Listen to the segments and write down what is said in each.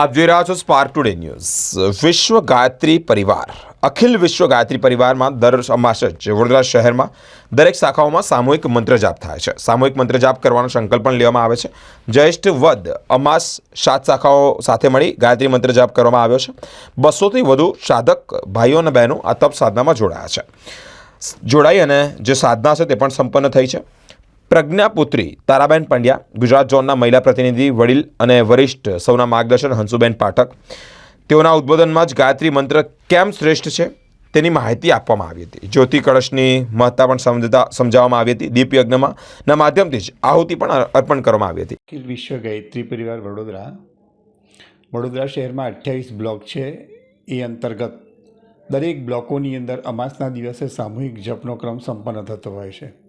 આપ જોઈ રહ્યા છો સ્પાર્ક ટુડે ન્યૂઝ વિશ્વ ગાયત્રી પરિવાર, અખિલ વિશ્વ ગાયત્રી પરિવારમાં દર અમાસે જ વડોદરા શહેરમાં દરેક શાખાઓમાં સામૂહિક મંત્ર જાપ થાય છે. સામૂહિક મંત્ર જાપ કરવાનો સંકલ્પ પણ લેવામાં આવે છે. જ્યેષ્ઠ વદ અમાસ સાત શાખાઓ સાથે મળી ગાયત્રી મંત્ર જાપ કરવામાં આવ્યો છે. બસોથી વધુ સાધક ભાઈઓ અને બહેનો આ તપ સાધનામાં જોડાયા છે. જોડાઈ અને જે સાધના છે તે પણ સંપન્ન થઈ છે. પ્રજ્ઞાપુત્રી, તારાબેન પંડ્યા, ગુજરાત ઝોનના મહિલા પ્રતિનિધિ, વડીલ અને વરિષ્ઠ સૌના માર્ગદર્શન હંસુબેન પાઠક. તેઓના ઉદ્બોધનમાં જ ગાયત્રી મંત્ર કેમ શ્રેષ્ઠ છે તેની માહિતી આપવામાં આવી હતી. જ્યોતિ કળશની મહત્તા પણ સમજતા સમજાવવામાં આવી હતી. દીપ યજ્ઞમાં ના માધ્યમથી જ આહુતિ પણ અર્પણ કરવામાં આવી હતી. વિશ્વ ગાયત્રી પરિવાર વડોદરા. વડોદરા શહેરમાં અઠ્યાવીસ બ્લોક છે. એ અંતર્ગત દરેક બ્લોકોની અંદર અમાસના દિવસે સામૂહિક જપનો ક્રમ સંપન્ન થતો હોય છે.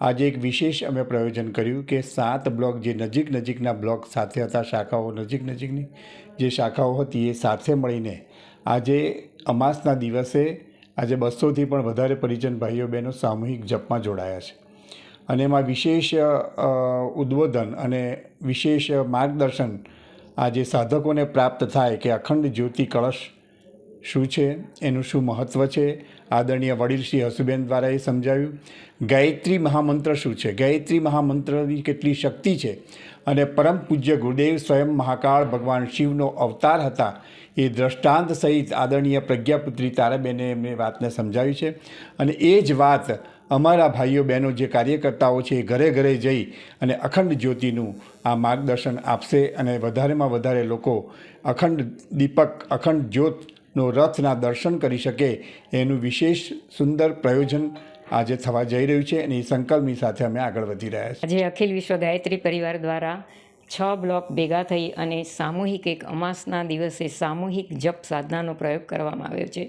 આજે એક વિશેષ અમે પ્રયોજન કર્યું કે સાત બ્લોક જે નજીક નજીકના બ્લોક સાથે હતા, શાખાઓ નજીક નજીકની, જે શાખાઓ હતી એ સાથે મળીને આજે અમાસના દિવસે આજે બસોથી પણ વધારે પરિજન ભાઈઓ બહેનો સામૂહિક જપમાં જોડાયા છે. અને એમાં વિશેષ ઉદ્બોધન અને વિશેષ માર્ગદર્શન આજે સાધકોને પ્રાપ્ત થાય કે અખંડ જ્યોતિ કળશ શું છે, એનું શું મહત્ત્વ છે આદરણીય વડીલ શ્રી હસુબેન દ્વારા એ સમજાવ્યું, ગાયત્રી મહામંત્ર શું છે? ગાયત્રી મહામંત્રની કેટલી શક્તિ છે? અને પરમ પૂજ્ય ગુરુદેવ સ્વયં મહાકાળ ભગવાન શિવનો અવતાર હતા, એ દ્રષ્ટાંત સહિત આદરણીય પ્રજ્ઞાપુત્રી તારાબેને એમને વાતને સમજાવી છે. અને એ જ વાત અમારા ભાઈઓ બહેનો જે કાર્યકર્તાઓ છે એ ઘરે ઘરે જઈ અને અખંડ જ્યોતિનું આ માર્ગદર્શન આપશે અને વધારેમાં વધારે લોકો અખંડ દીપક, અખંડ જ્યોતનો રથના દર્શન કરી શકે એનું વિશેષ સુંદર પ્રયોજન આજે થવા જઈ રહ્યું છે અને એ સંકલ્પની સાથે અમે આગળ વધી રહ્યા છીએ. આજે અખિલ વિશ્વ ગાયત્રી પરિવાર દ્વારા છ બ્લોક ભેગા થઈ અને સામૂહિક એક અમાસના દિવસે સામૂહિક જપ સાધનાનો પ્રયોગ કરવામાં આવ્યો છે.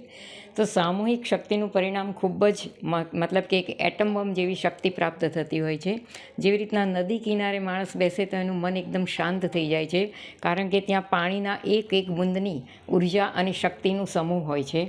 તો સામૂહિક શક્તિનું પરિણામ ખૂબ જ મતલબ કે એક એટમ બમ જેવી શક્તિ પ્રાપ્ત થતી હોય છે. જેવી રીતના નદી કિનારે માણસ બેસે તો એનું મન એકદમ શાંત થઈ જાય છે, કારણ કે ત્યાં પાણીના એક એક બુંદની ઊર્જા અને શક્તિનું સમૂહ હોય છે.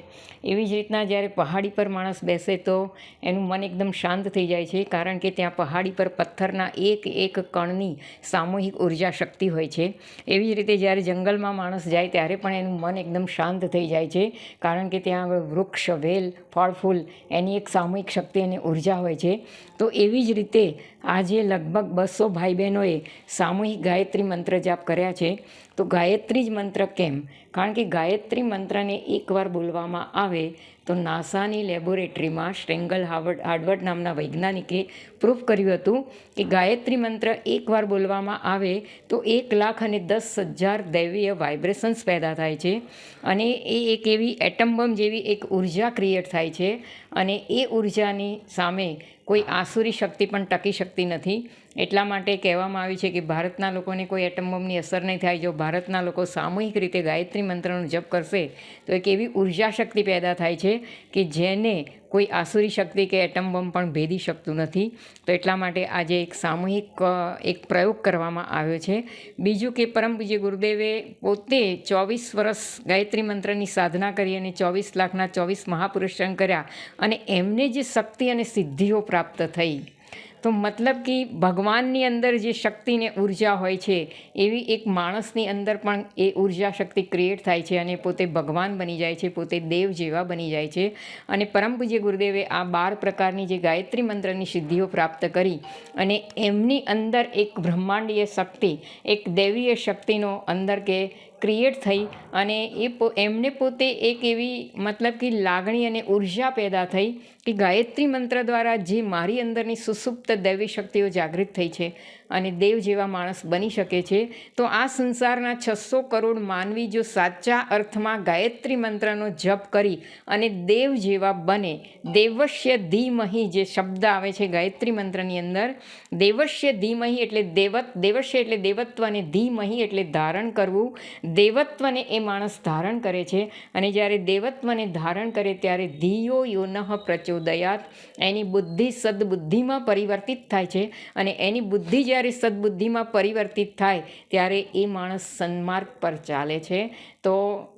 એવી જ રીતના જ્યારે પહાડી પર માણસ બેસે તો એનું મન એકદમ શાંત થઈ જાય છે, કારણ કે ત્યાં પહાડી પર પથ્થરના એક એક કણની સામૂહિક ઊર્જા શક્તિ હોય છે. એવી જ રીતે જ્યારે જંગલમાં માણસ જાય ત્યારે પણ એનું મન એકદમ શાંત થઈ જાય છે. કારણ કે ત્યાં આગળ વૃક્ષ, વેલ, ફળ, ફૂલ એની એક સામૂહિક શક્તિ અને ઊર્જા હોય છે. તો એવી જ રીતે આજે લગભગ બસો ભાઈ બહેનોએ સામૂહિક ગાયત્રી મંત્ર જાપ કર્યા છે. તો ગાયત્રી જ મંત્ર કેમ? કારણ કે ગાયત્રી મંત્રને એકવાર બોલવામાં આવે તો નાસાની લેબોરેટરીમાં સ્ટ્રેંગલ હાર્વર્ડ હાર્ડવર્ડ નામના વૈજ્ઞાનિકે પ્રૂફ કર્યું હતું કે ગાયત્રી મંત્ર એકવાર બોલવામાં આવે તો એક લાખ અને દસ હજાર દૈવીય વાઇબ્રેશન્સ પેદા થાય છે. અને એ એક એવી એટમ બમ જેવી એક ઊર્જા ક્રિએટ થાય છે. અને એ ઉર્જાની સામે કોઈ આસુરી શક્તિ પણ ટકી શકતી નથી. એટલા માટે કહેવામાં આવ્યું છે કે ભારતના લોકોને કોઈ એટમ બોમ્બની અસર નહીં થાય. જો ભારતના લોકો સામૂહિક રીતે ગાયત્રી મંત્રનો જપ કરશે, તો એક એવી ઊર્જા શક્તિ પેદા થાય છે કે જેને કોઈ આસુરી શક્તિ કે એટમ બોમ્બ પણ ભેદી શકતું નથી. તો એટલા માટે આજે એક સામૂહિક એક પ્રયોગ કરવામાં આવ્યો છે. બીજું કે પરમ પૂજ્ય ગુરુદેવે પોતે ચોવીસ વર્ષ ગાયત્રી મંત્રની સાધના કરી અને ચોવીસ લાખના ચોવીસ મહાપુરુષ કર્યા અને એમને જે શક્તિ અને સિદ્ધિઓ પ્રાપ્ત થઈ તો મતલબ કે ભગવાનની અંદર જે શક્તિને ઊર્જા હોય છે, એવી એક માણસની અંદર પણ એ ઊર્જા શક્તિ ક્રિએટ થાય છે અને પોતે ભગવાન બની જાય છે, પોતે દેવ જેવા બની જાય છે. અને પરમ પૂજ્ય ગુરુદેવે આ બાર પ્રકારની જે ગાયત્રી મંત્રની સિદ્ધિઓ પ્રાપ્ત કરી અને એમની અંદર એક બ્રહ્માંડીય શક્તિ, એક દૈવીય શક્તિનો અંદર કે ક્રિએટ થઈ અને એ એમને પોતે એક એવી મતલબ કે લાગણી અને ઊર્જા પેદા થઈ કે ગાયત્રી મંત્ર દ્વારા જે મારી અંદરની સુસુપ્ત દૈવી શક્તિઓ જાગૃત થઈ છે અને દેવ જેવા માણસ બની શકે છે, તો આ સંસારના છસો કરોડ માનવી જો સાચા અર્થમાં ગાયત્રી મંત્રનો જપ કરી અને દેવ જેવા બને, દેવશ્ય ધીમહી જે શબ્દ આવે છે ગાયત્રી મંત્રની અંદર, દેવશ્ય ધીમહી એટલે દેવત, દેવશ્ય એટલે દેવત્વ અને ધીમહી એટલે ધારણ કરવું દેવત્વને એ માણસ ધારણ કરે છે અને જ્યારે દેવત્વને ધારણ કરે ત્યારે ધિયો યોનઃ પ્રચોદયાત. એની બુદ્ધિ સદબુદ્ધિમાં પરિવર્તિત થાય છે અને એની બુદ્ધિ જ્યારે સદબુદ્ધિમાં પરિવર્તિત થાય ત્યારે એ માણસ સન્માર્ગ પર ચાલે છે. તો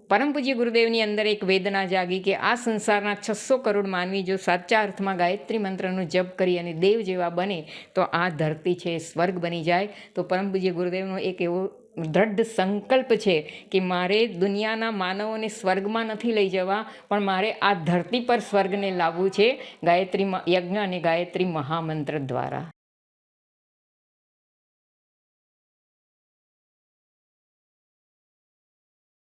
પરમ પૂજ્ય ગુરુદેવની અંદર એક વેદના જાગી કે આ સંસારના છસો કરોડ માનવી જો સાચા અર્થમાં ગાયત્રી મંત્રનો જપ કરી અને દેવ જેવા બને તો આ ધરતી છે, સ્વર્ગ બની જાય. તો પરમ પૂજ્ય ગુરુદેવનો એક એવો દ્રઢ સંકલ્પ છે કે મારે દુનિયાના માનવોને સ્વર્ગમાં નથી લઈ જવા, પણ મારે આ ધરતી પર સ્વર્ગને લાવવું છે ગાયત્રી યજ્ઞ અને ગાયત્રી મહામંત્ર દ્વારા.